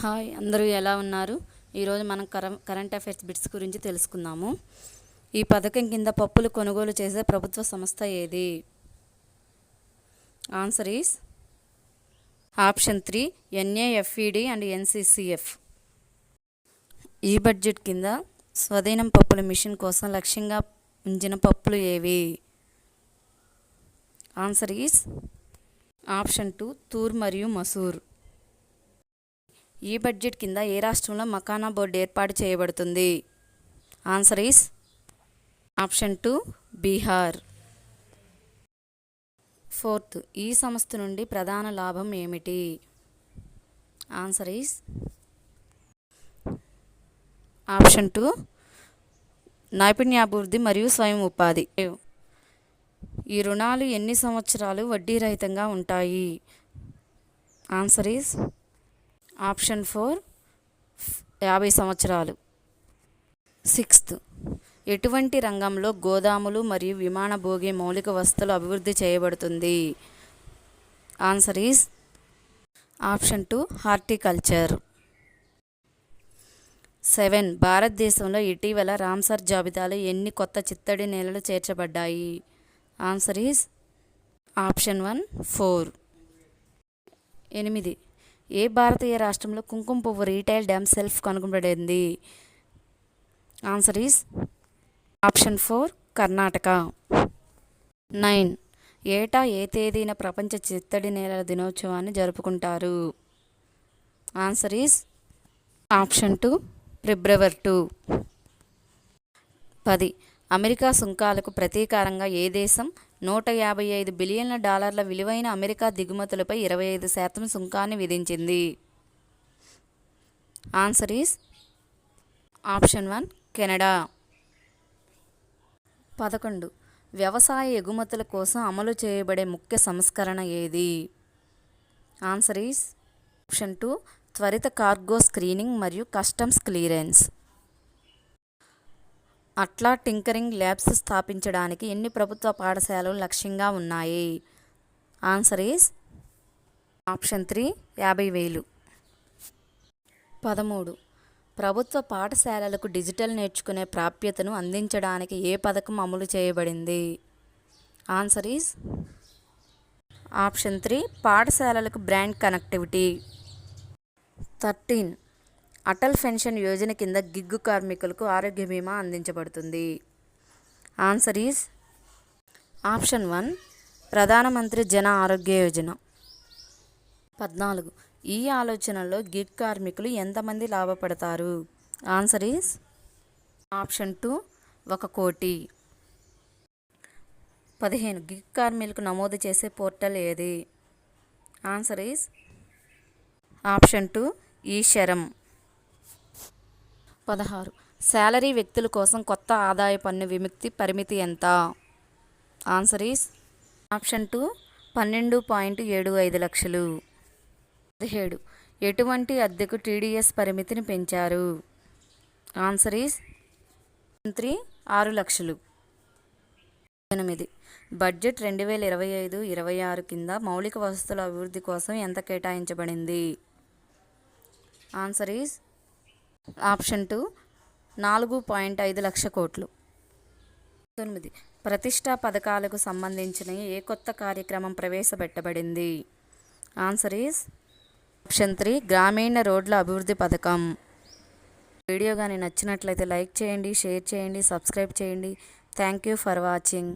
Hi అందరూ ఎలా ఉన్నారు? ఈరోజు మనం కర కరెంట్ అఫైర్స్ బిట్స్ గురించి తెలుసుకుందాము. ఈ పథకం కింద పప్పులు కొనుగోలు చేసే ప్రభుత్వ సంస్థ ఏది? Answer is option three NAFED and NCCF. ఈ బడ్జెట్ కింద స్వాధీనం పప్పుల మిషన్ కోసం లక్ష్యంగా ఉంచిన పప్పులు ఏవి? ఆన్సర్ ఈస్ ఆప్షన్ టూ తూర్ మరియు మసూర్. ఈ బడ్జెట్ కింద ఏ రాష్ట్రంలో మకానా బోర్డు ఏర్పాటు చేయబడుతుంది? Answer is option two Bihar. Fourth ఈ సంస్థ నుండి ప్రధాన లాభం ఏమిటి? ఆన్సర్ ఈస్ ఆప్షన్ టూ నైపుణ్యాభివృద్ధి మరియు స్వయం ఉపాధి. ఈ రుణాలు ఎన్ని సంవత్సరాలు వడ్డీ రహితంగా ఉంటాయి? ఆన్సర్ ఈస్ ఆప్షన్ ఫోర్ యాభై సంవత్సరాలు. సిక్స్త్ ఎటువంటి రంగంలో గోదాములు మరియు విమాన భోగి మౌలిక వస్తువులు అభివృద్ధి చేయబడుతుంది? Answer is option two horticulture. Seven భారతదేశంలో ఇటీవల రామ్సర్ జాబితాలో ఎన్ని కొత్త చిత్తడి నేలలు చేర్చబడ్డాయి? Answer is option one four. ఎనిమిది ఏ భారతీయ రాష్ట్రంలో కుంకుమ పువ్వు రీటైల్ డ్యామ్ సెల్ఫ్ కనుగొనబడింది? Answer is option four Karnataka. Nine. ఏటా ఏ తేదీన ప్రపంచ చిత్తడి నేలల దినోత్సవాన్ని జరుపుకుంటారు? Answer is option two February two. పది. అమెరికా సుంకాలకు ప్రతీకారంగా ఏ దేశం నూట యాభై ఐదు బిలియన్ల డాలర్ల విలువైన అమెరికా దిగుమతులపై ఇరవై ఐదు శాతం సుంకాన్ని విధించింది. Answer is option one Canada పదకొండు. వ్యవసాయ ఎగుమతుల కోసం అమలు చేయబడే ముఖ్య సంస్కరణ ఏది? ఆన్సర్ ఈస్ ఆప్షన్ టూ త్వరిత కార్గో స్క్రీనింగ్ మరియు customs clearance Atal tinkering labs స్థాపించడానికి ఎన్ని ప్రభుత్వ పాఠశాలలు లక్ష్యంగా ఉన్నాయి? ఆన్సర్ ఈస్ ఆప్షన్ త్రీ యాభై వేలు. పదమూడు. ప్రభుత్వ పాఠశాలలకు డిజిటల్ నేర్చుకునే ప్రాప్యతను అందించడానికి ఏ పథకం అమలు చేయబడింది? ఆన్సర్ ఈస్ ఆప్షన్ త్రీ పాఠశాలలకు broadband connectivity. Thirteen. Atal pension Yojana కింద గిగ్గు కార్మికులకు ఆరోగ్య బీమా అందించబడుతుంది. ఆన్సర్ ఈజ్ ఆప్షన్ వన్ ప్రధానమంత్రి జన ఆరోగ్య యోజన. పద్నాలుగు ఈ ఆలోచనలో గిగ్ కార్మికులు ఎంతమంది లాభపడతారు? ఆన్సర్ ఈజ్ ఆప్షన్ టూ ఒక కోటి. పదిహేను గిగ్ కార్మికులకు నమోదు చేసే పోర్టల్ ఏది? ఆన్సర్ ఈజ్ ఆప్షన్ టూ ఈ శరం. పదహారు. శాలరీ వ్యక్తుల కోసం కొత్త ఆదాయ పన్ను విముక్తి పరిమితి ఎంత? ఆన్సర్ ఈస్ ఆప్షన్ టూ పన్నెండు పాయింట్ ఏడు ఐదు లక్షలు. పదిహేడు. ఎటువంటి అద్దెకు టీడీఎస్ పరిమితిని పెంచారు? ఆన్సర్ ఈస్ త్రీ ఆరు లక్షలు. ఎనిమిది. బడ్జెట్ రెండు వేల ఇరవై ఐదు ఇరవై ఆరు కింద మౌలిక వసతుల అభివృద్ధి కోసం ఎంత కేటాయించబడింది? ఆన్సర్ ఈస్ ఆప్షన్ టూ నాలుగు పాయింట్ ఐదు లక్ష కోట్లు. తొమ్మిది ప్రతిష్టా పథకాలకు సంబంధించిన ఏ కొత్త కార్యక్రమం ప్రవేశపెట్టబడింది? ఆన్సర్ ఈస్ ఆప్షన్ త్రీ గ్రామీణ రోడ్ల అభివృద్ధి పథకం. వీడియో కానీ నచ్చినట్లయితే లైక్ చేయండి షేర్ చేయండి సబ్స్క్రైబ్ చేయండి. Thank you for watching.